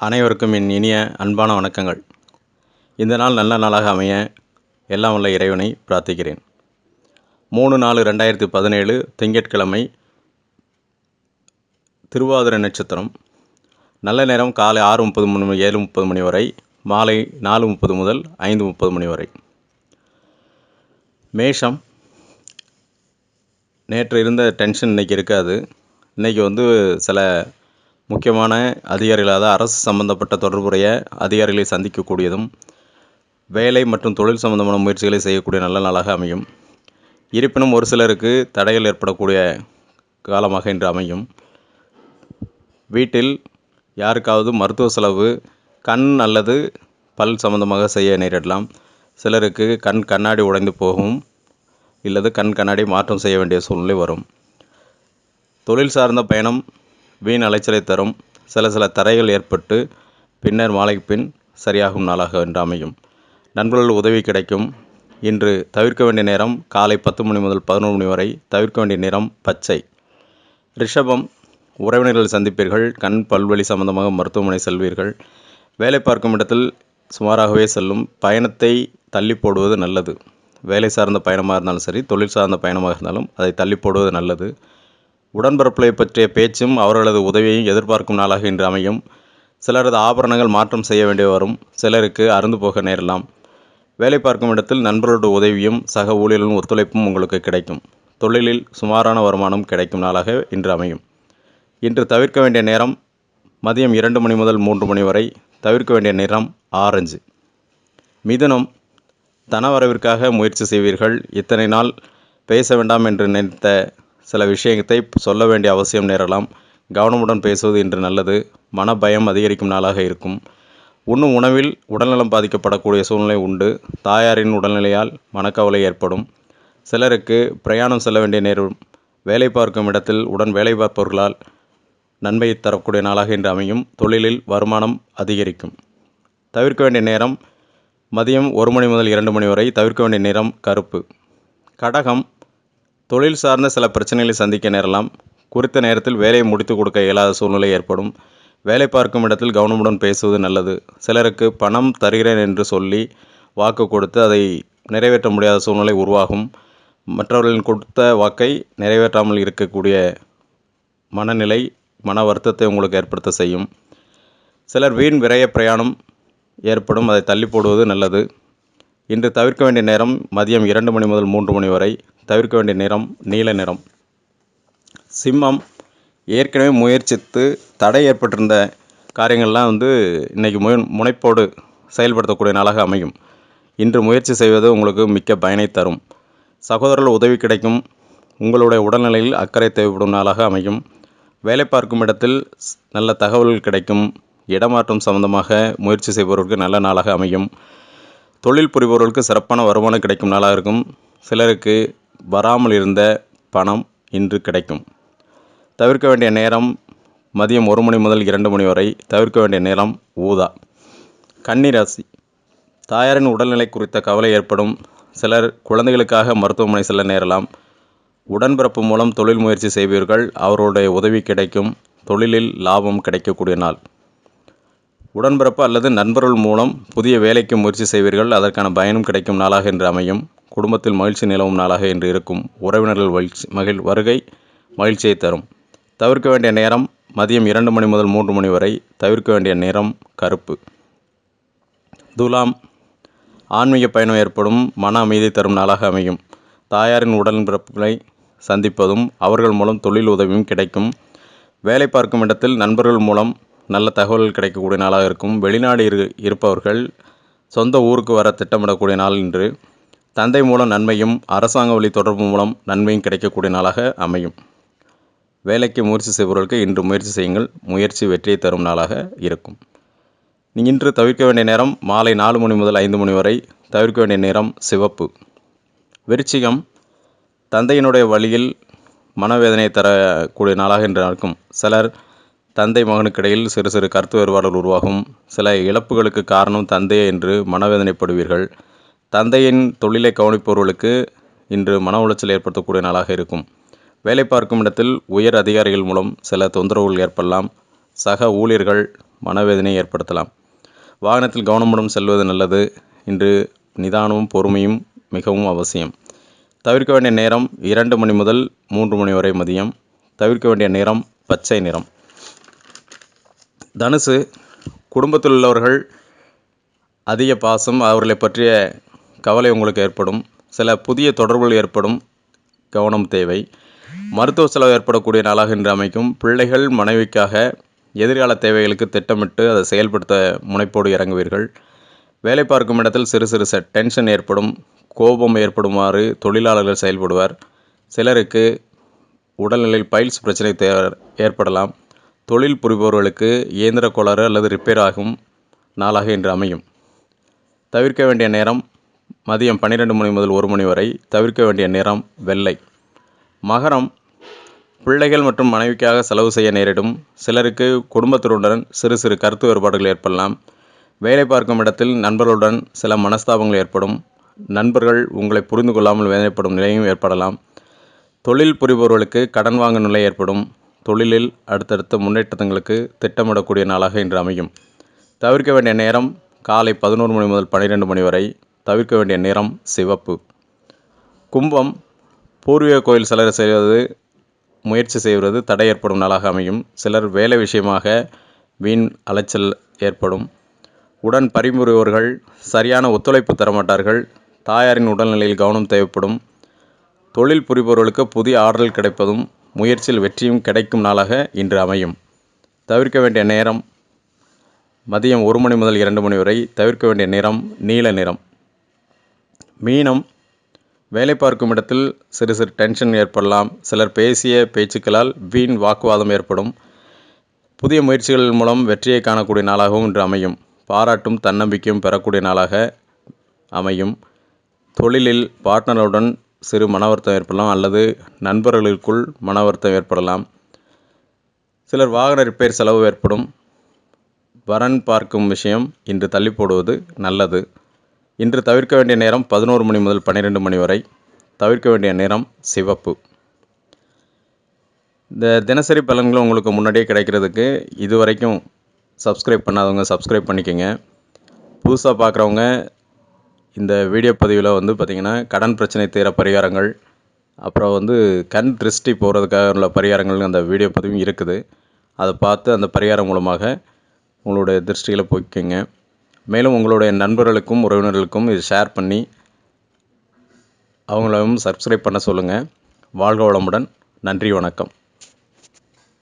அனைவருக்கும் என் இனிய அன்பான வணக்கங்கள். இந்த நாள் நல்ல நாளாக அமைய எல்லாம் உள்ள இறைவனை பிரார்த்திக்கிறேன். மூணு நாலு ரெண்டாயிரத்தி பதினேழு திங்கட்கிழமை திருவாதிரை நட்சத்திரம். நல்ல நேரம் காலை ஆறு முப்பது மணி ஏழு முப்பது மணி வரை மாலை நாலு முப்பது முதல் ஐந்து முப்பது மணி வரை. மேஷம். நேற்று இருந்த டென்ஷன் இன்றைக்கி இருக்காது. இன்றைக்கி வந்து சில முக்கியமான அதிகாரிகள் அதாவது அரசு சம்பந்தப்பட்ட தொடர்புடைய அதிகாரிகளை சந்திக்கக்கூடியதும் வேலை மற்றும் தொழில் சம்பந்தமான முயற்சிகளை செய்யக்கூடிய நல்ல நாளாக அமையும். இருப்பினும் ஒரு சிலருக்கு தடைகள் ஏற்படக்கூடிய காலமாக இன்று அமையும். வீட்டில் யாருக்காவது மருத்துவ செலவு கண் அல்லது பல் சம்பந்தமாக செய்ய நேரிடலாம். சிலருக்கு கண் கண்ணாடி உடைந்து போகும் இல்லது கண் கண்ணாடி மாற்றம் செய்ய வேண்டிய சூழ்நிலை வரும். தொழில் சார்ந்த பயணம் வீண் அலைச்சலை தரும். சில சில தரைகள் ஏற்பட்டு பின்னர் மாலைக்கு பின் சரியாகும் நாளாக என்று அமையும். நண்பர்கள் உதவி கிடைக்கும். இன்று தவிர்க்க வேண்டிய நேரம் காலை பத்து மணி முதல் பதினொரு மணி வரை தவிர்க்க வேண்டிய நேரம் பச்சை. ரிஷபம் உறவினர்கள் சந்திப்பீர்கள். கண் பல்வழி சம்பந்தமாக மருத்துவமனை செல்வீர்கள். வேலை பார்க்கும் இடத்தில் சுமாராகவே செல்லும். பயணத்தை தள்ளி போடுவது நல்லது. வேலை சார்ந்த பயணமாக இருந்தாலும் சரி தொழில் சார்ந்த பயணமாக இருந்தாலும் அதை தள்ளி போடுவது நல்லது. உடன்பிறப்புகளை பற்றிய பேச்சும் அவர்களது உதவியையும் எதிர்பார்க்கும் நாளாக இன்று அமையும். சிலரது ஆபரணங்கள் மாற்றம் செய்ய வேண்டி வரும். சிலருக்கு அருந்து போக நேரலாம். வேலை பார்க்கும் இடத்தில் நண்பர்களோட உதவியும் சக ஊழியர்களும் ஒத்துழைப்பும் உங்களுக்கு கிடைக்கும். தொழிலில் சுமாரான வருமானம் கிடைக்கும் நாளாக இன்று அமையும். இன்று தவிர்க்க வேண்டிய நேரம் மதியம் இரண்டு மணி முதல் மூன்று மணி வரை தவிர்க்க வேண்டிய நிறம் ஆரஞ்சு. மிதுனம் தனவரவிற்காக முயற்சி செய்வீர்கள். இத்தனை நாள் பேச வேண்டாம் என்று நினைத்த சில விஷயத்தை சொல்ல வேண்டிய அவசியம் நேரலாம். கவனமுடன் பேசுவது இன்று நல்லது. மன பயம் அதிகரிக்கும் நாளாக இருக்கும். உண்ணும் உணவில் உடல்நலம் பாதிக்கப்படக்கூடிய சூழ்நிலை உண்டு. தாயாரின் உடல்நிலையால் மனக்கவலை ஏற்படும். சிலருக்கு பிரயாணம் செல்ல வேண்டிய நேரம் வேலை பார்க்கும் இடத்தில் உடன் வேலை பார்ப்பவர்களால் நன்மையை தரக்கூடிய நாளாக இன்று அமையும். தொழிலில் வருமானம் அதிகரிக்கும். தவிர்க்க வேண்டிய நேரம் மதியம் ஒரு மணி முதல் இரண்டு மணி வரை தவிர்க்க வேண்டிய நேரம் கருப்பு. கடகம் தொழில் சார்ந்த சில பிரச்சனைகளை சந்திக்க நேரலாம். குறித்த நேரத்தில் வேலையை முடித்து கொடுக்க இயலாத சூழ்நிலை ஏற்படும். வேலை பார்க்கும் இடத்தில் கவனமுடன் பேசுவது நல்லது. சிலருக்கு பணம் தருகிறேன் என்று சொல்லி வாக்கு கொடுத்து அதை நிறைவேற்ற முடியாத சூழ்நிலை உருவாகும். மற்றவர்களின் கொடுத்த வாக்கை நிறைவேற்றாமல் இருக்கக்கூடிய மனநிலை மன வருத்தத்தை உங்களுக்கு ஏற்படுத்த செய்யும். சிலர் வீண் விரய பிரயாணம் ஏற்படும். அதை தள்ளி போடுவது நல்லது. இன்று தவிர்க்க வேண்டிய நேரம் மதியம் இரண்டு மணி முதல் மூன்று மணி வரை தவிர்க்க வேண்டிய நிறம் நீல நிறம். சிம்மம் ஏற்கனவே முயற்சித்து தடை ஏற்பட்டிருந்த காரியங்கள்லாம் வந்து இன்றைக்கி முய முனைப்போடு செயல்படுத்தக்கூடிய நாளாக அமையும். இன்று முயற்சி செய்வது உங்களுக்கு மிக்க பயனை தரும். சகோதரர்கள் உதவி கிடைக்கும். உங்களுடைய உடல்நிலையில் அக்கறை தேவைப்படும் நாளாக அமையும். வேலை பார்க்கும் இடத்தில் நல்ல தகவல்கள் கிடைக்கும். இடமாற்றம் சம்பந்தமாக முயற்சி செய்பவர்களுக்கு நல்ல நாளாக அமையும். தொழில் புரிபவர்களுக்கு சிறப்பான வருமானம் கிடைக்கும் நாளாக இருக்கும். சிலருக்கு வராமல் இருந்த பணம் இன்று கிடைக்கும். தவிர்க்க வேண்டிய நேரம் மதியம் ஒரு மணி முதல் இரண்டு மணி வரை தவிர்க்க வேண்டிய நேரம் ஊதா. கன்னிராசி தாயாரின் உடல்நிலை குறித்த கவலை ஏற்படும். சிலர் குழந்தைகளுக்காக மருத்துவமனை செல்ல நேரலாம். உடன்பிறப்பு மூலம் தொழில் முயற்சி செய்வீர்கள் அவருடைய உதவி கிடைக்கும். தொழிலில் லாபம் கிடைக்கக்கூடிய நாள். உடன்பிறப்பு அல்லது நண்பர்கள் மூலம் புதிய வேலைக்கு முயற்சி செய்வீர்கள். அதற்கான பயனும் கிடைக்கும் நாளாக என்று அமையும். குடும்பத்தில் மகிழ்ச்சி நிலவும் நாளாக என்று இருக்கும். உறவினர்கள் மகிழ்ச்சி மகிழ் வருகை மகிழ்ச்சியை தரும். தவிர்க்க வேண்டிய நேரம் மதியம் இரண்டு மணி முதல் மூன்று மணி வரை தவிர்க்க வேண்டிய நேரம் கருப்பு. துலாம் ஆன்மீக பயணம் ஏற்படும் மன அமைதி தரும் நாளாக அமையும். தாயாரின் உடன்பிறப்புகளை சந்திப்பதும் அவர்கள் மூலம் தொழில் உதவியும் கிடைக்கும். வேலை பார்க்கும் இடத்தில் நண்பர்கள் மூலம் நல்ல தகவல் கிடைக்கக்கூடிய நாளாக இருக்கும். வெளிநாடு இரு இருப்பவர்கள் சொந்த ஊருக்கு வர திட்டமிடக்கூடிய நாள் இன்று. தந்தை மூலம் நன்மையும் அரசாங்க வழி தொடர்பு மூலம் நன்மையும் கிடைக்கக்கூடிய நாளாக அமையும். வேலைக்கு முயற்சி செய்பவர்களுக்கு இன்று முயற்சி செய்யுங்கள். முயற்சி வெற்றியை தரும் நாளாக இருக்கும். நீங்கள் இன்று தவிர்க்க வேண்டிய நேரம் மாலை நாலு மணி முதல் ஐந்து மணி வரை தவிர்க்க வேண்டிய நேரம் சிவப்பு. விருச்சிகம் தந்தையினுடைய வழியில் மனவேதனை தரக்கூடிய நாளாக இன்று இருக்கும். சிலர் தந்தை மகனுக்கிடையில் சிறு சிறு கருத்து வேறுபாடுகள் உருவாகும். சில இழப்புகளுக்கு காரணம் தந்தையே என்று மனவேதனைப்படுவீர்கள். தந்தையின் தொழிலை கவனிப்பவர்களுக்கு இன்று மன உளைச்சல் ஏற்படுத்தக்கூடிய நாளாக இருக்கும். வேலை பார்க்கும் இடத்தில் உயர் அதிகாரிகள் மூலம் சில தொந்தரவுகள் ஏற்படலாம். சக ஊழியர்கள் மனவேதனை ஏற்படுத்தலாம். வாகனத்தில் கவனமுடன் செல்வது நல்லது. இன்று நிதானமும் பொறுமையும் மிகவும் அவசியம். தவிர்க்க வேண்டிய நேரம் இரண்டு மணி முதல் மூன்று மணி வரை மதியம். தவிர்க்க வேண்டிய நேரம் பச்சை நிறம். தனுசு குடும்பத்தில் உள்ளவர்கள் அதிக பாசம் அவர்களை பற்றிய கவலை உங்களுக்கு ஏற்படும். சில புதிய தொடர்புகள் ஏற்படும். கவனம் தேவை. மருத்துவ செலவு ஏற்படக்கூடிய நாளாக இன்று அமைக்கும். பிள்ளைகள் மனைவிக்காக எதிர்கால தேவைகளுக்கு திட்டமிட்டு அதை செயல்படுத்த முனைப்போடு இறங்குவீர்கள். வேலை பார்க்கும் இடத்தில் சிறு சிறு ச டென்ஷன் ஏற்படும். கோபம் ஏற்படுமாறு தொழிலாளர்கள் செயல்படுவார். சிலருக்கு உடல்நிலையில் பைல்ஸ் பிரச்சனை தே ஏற்படலாம். தொழில் புரிபவர்களுக்கு இயந்திர கோளாறு அல்லது ரிப்பேர் ஆகும் நாளாக இன்று அமையும். தவிர்க்க வேண்டிய நேரம் மதியம் பன்னிரெண்டு மணி முதல் ஒரு மணி வரை தவிர்க்க வேண்டிய நேரம் வெள்ளை. மகரம் பிள்ளைகள் மற்றும் மனைவிக்காக செலவு செய்ய நேரிடும். சிலருக்கு குடும்பத்தினருடன் சிறு சிறு கருத்து வேறுபாடுகள் ஏற்படலாம். வேலை பார்க்கும் இடத்தில் நண்பர்களுடன் சில மனஸ்தாபங்கள் ஏற்படும். நண்பர்கள் உங்களை புரிந்து கொள்ளாமல் வேதனைப்படும் நிலையும் ஏற்படலாம். தொழில் புரிபவர்களுக்கு கடன் வாங்கும் நிலை ஏற்படும். தொழிலில் அடுத்தடுத்த முன்னேற்றங்களுக்கு திட்டமிடக்கூடிய நாளாக இன்று அமையும். தவிர்க்க வேண்டிய நேரம் காலை பதினோரு மணி முதல் பன்னிரெண்டு மணி வரை தவிர்க்க வேண்டிய நிறம் சிவப்பு. கும்பம் பூர்வீக கோயில் சிலர் செய்வது முயற்சி செய்வது தடை ஏற்படும் நாளாக அமையும். சிலர் வேலை விஷயமாக வீண் அலைச்சல் ஏற்படும். உடன் பரிபுரிபவர்கள் சரியான ஒத்துழைப்பு தரமாட்டார்கள். தாயாரின் உடல்நிலையில் கவனம் தேவைப்படும். தொழில் புரிபவர்களுக்கு புதிய ஆர்டர்கள் கிடைப்பதும் முயற்சியில் வெற்றியும் கிடைக்கும் நாளாக இன்று அமையும். தவிர்க்க வேண்டிய நேரம் மதியம் ஒரு மணி முதல் இரண்டு மணி வரை தவிர்க்க வேண்டிய நிறம் நீல நிறம். மீனம் வேலை பார்க்கும் இடத்தில் சிறு சிறு டென்ஷன் ஏற்படலாம். சிலர் பேசிய பேச்சுக்களால் வீண் வாக்குவாதம் ஏற்படும். புதிய முயற்சிகள் மூலம் வெற்றியை காணக்கூடிய நாளாகவும் இன்று அமையும். பாராட்டும் தன்னம்பிக்கையும் பெறக்கூடிய நாளாக அமையும். தொழிலில் பார்ட்னருடன் சிறு மனவருத்தம் ஏற்படலாம் அல்லது நண்பர்களுக்குள் மனவருத்தம் ஏற்படலாம். சிலர் வாகன ரிப்பேர் செலவு ஏற்படும். வரன் பார்க்கும் விஷயம் இன்று தள்ளி போடுவது நல்லது. இன்று தவிர்க்க வேண்டிய நேரம் பதினோரு மணி முதல் பன்னிரெண்டு மணி வரை. தவிர்க்க வேண்டிய நேரம் சிவப்பு. இந்த தினசரி பலன்களும் உங்களுக்கு முன்னாடியே கிடைக்கிறதுக்கு இது வரைக்கும் சப்ஸ்கிரைப் பண்ணாதவங்க சப்ஸ்கிரைப் பண்ணிக்கோங்க. புதுசாக பார்க்குறவங்க இந்த வீடியோ பதிவில் வந்து பார்த்திங்கன்னா கடன் பிரச்சனை தீர பரிகாரங்கள் அப்புறம் வந்து கண் திருஷ்டி போகிறதுக்காக உள்ள பரிகாரங்கள் அந்த வீடியோ பதிவும் இருக்குது. அதை பார்த்து அந்த பரிகாரம் மூலமாக உங்களுடைய திருஷ்டிகளை போய்க்குங்க மேலும் உங்களுடைய நண்பர்களுக்கும் உறவினர்களுக்கும் இது ஷேர் பண்ணி அவங்களும் சப்ஸ்கிரைப் பண்ண சொல்லுங்கள் வாழ்க வளமுடன். நன்றி வணக்கம்.